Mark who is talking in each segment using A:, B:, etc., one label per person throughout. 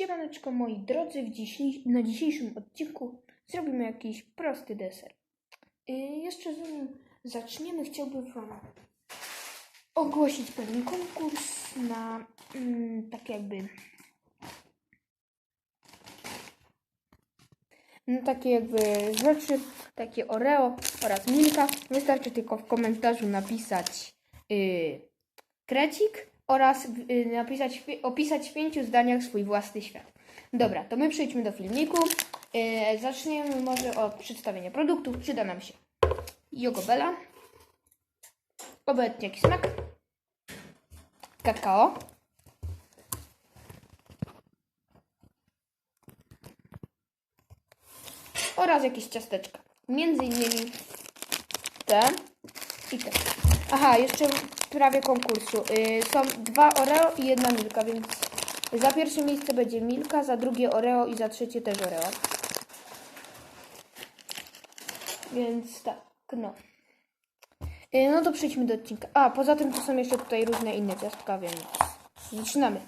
A: Siemaneczko moi drodzy, w dzisiejsz- na dzisiejszym odcinku zrobimy jakiś prosty deser. Yy, jeszcze zanim zaczniemy, chciałbym Wam ogłosić pewien konkurs na mm, tak jakby no, takie jakby rzeczy, takie Oreo oraz Milka. Wystarczy tylko w komentarzu napisać yy, krecik oraz yy, napisać, opisać w pięciu zdaniach swój własny świat. Dobra, to my przejdźmy do filmiku. Yy, zaczniemy może od przedstawienia produktu. Przyda nam się Jogobela, obojętnie jaki smak, kakao, oraz jakieś ciasteczka. Między innymi te i te. Aha, jeszcze w sprawie konkursu. Yy, są dwa Oreo i jedna Milka, więc za pierwsze miejsce będzie Milka, za drugie Oreo i za trzecie też Oreo. Więc tak, no. Yy, no to przejdźmy do odcinka. A, poza tym to są jeszcze tutaj różne inne ciastka, więc zaczynamy.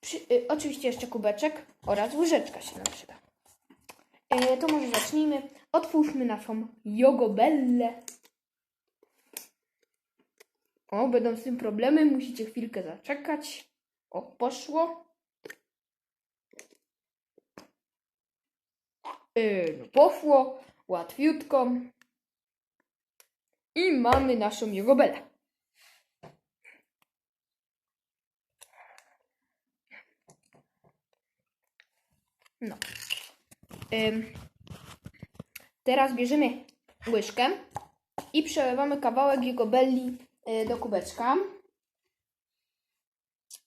A: Przy, yy, oczywiście jeszcze kubeczek oraz łyżeczka się nam przyda. E, to może zacznijmy. Otwórzmy naszą jogobellę. O, będą z tym problemy. Musicie chwilkę zaczekać. O, poszło. E, no poszło. Łatwiutko. I mamy naszą jogobelę. No. Teraz bierzemy łyżkę i przelewamy kawałek jego belli do kubeczka.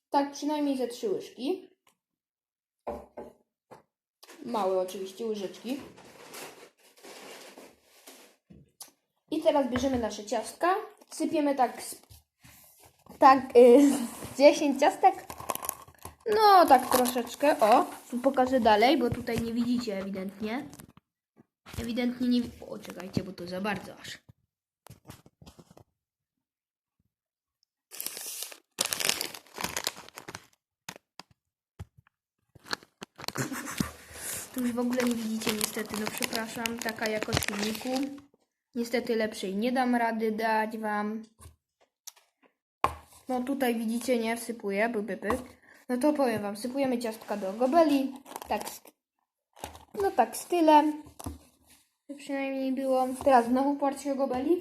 A: Tak, przynajmniej ze trzy łyżki. Małe oczywiście łyżeczki. I teraz bierzemy nasze ciastka. Sypiemy tak z, tak y, z 10 ciastek. No, tak troszeczkę. O, tu pokażę dalej, bo tutaj nie widzicie ewidentnie. Ewidentnie nie. O, czekajcie, bo to za bardzo aż. Już w ogóle nie widzicie niestety, no przepraszam, taka jakość filmiku. Niestety lepszej nie dam rady dać wam. No tutaj widzicie, nie wsypuję, by, by, by. No to powiem wam, sypujemy ciastka do gobeli. Tak, no tak stylem. Przynajmniej było. Teraz znowu porcję gobeli.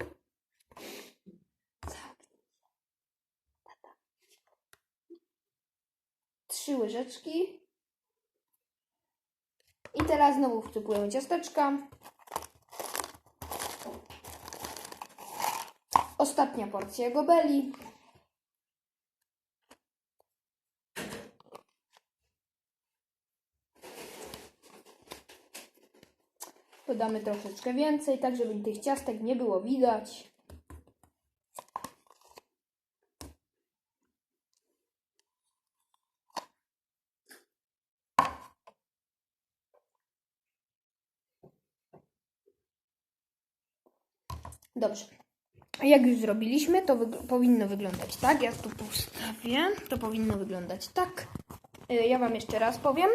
A: Trzy łyżeczki. I teraz znowu wsypujemy ciasteczka. Ostatnia porcja gobeli. Dodamy troszeczkę więcej, tak żeby tych ciastek nie było widać. Dobrze. Jak już zrobiliśmy, to wyg- powinno wyglądać tak. Ja tu postawię. To powinno wyglądać tak. Y, Ja Wam jeszcze raz powiem.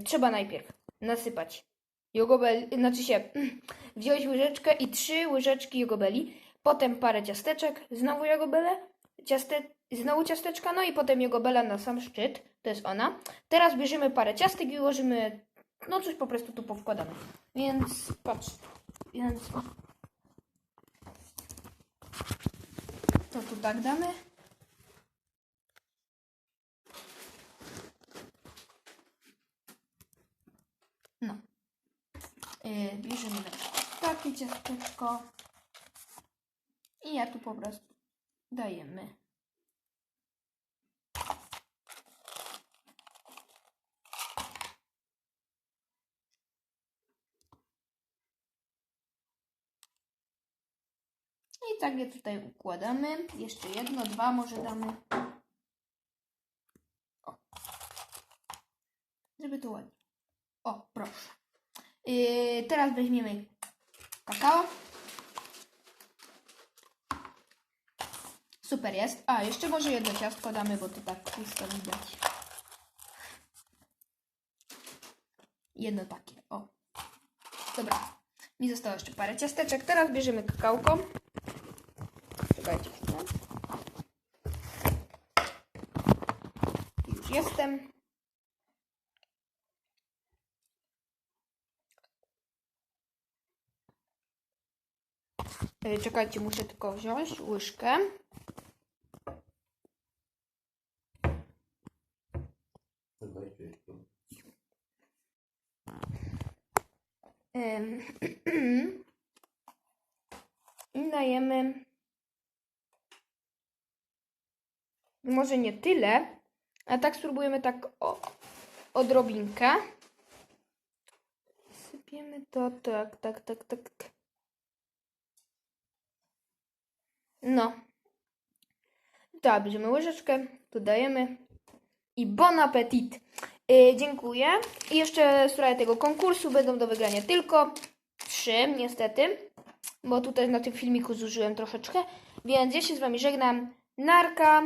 A: Y, Trzeba najpierw nasypać jogobel, znaczy się wziąć łyżeczkę i trzy łyżeczki jogobeli, potem parę ciasteczek, znowu jogobele, ciaste, znowu ciasteczka, no i potem jogobela na sam szczyt, to jest ona. Teraz bierzemy parę ciastek i ułożymy, no coś po prostu tu powkładamy. Więc patrz, więc to tu tak damy. No. Yy, bierzemy takie ciasteczko i ja tu po prostu dajemy. I tak je tutaj układamy. Jeszcze jedno, dwa może damy. O. Żeby to ładnie. O, proszę. Yy, teraz weźmiemy kakao. Super jest. A, jeszcze może jedno ciastko damy, bo to tak pusto widać. Jedno takie, o. Dobra, mi zostało jeszcze parę ciasteczek. Teraz bierzemy kakałko. Czekajcie. Już jestem. Ej, Czekajcie, muszę tylko wziąć łyżkę. I dajemy może nie tyle, a tak spróbujemy tak o, odrobinkę. Sypiemy to tak, tak, tak, tak. No. Tak, bierzemy łyżeczkę, dodajemy i bon appetit. Yy, dziękuję. I jeszcze sprawie tego konkursu będą do wygrania tylko trzy, niestety, bo tutaj na tym filmiku zużyłem troszeczkę, więc ja się z Wami żegnam. Narka.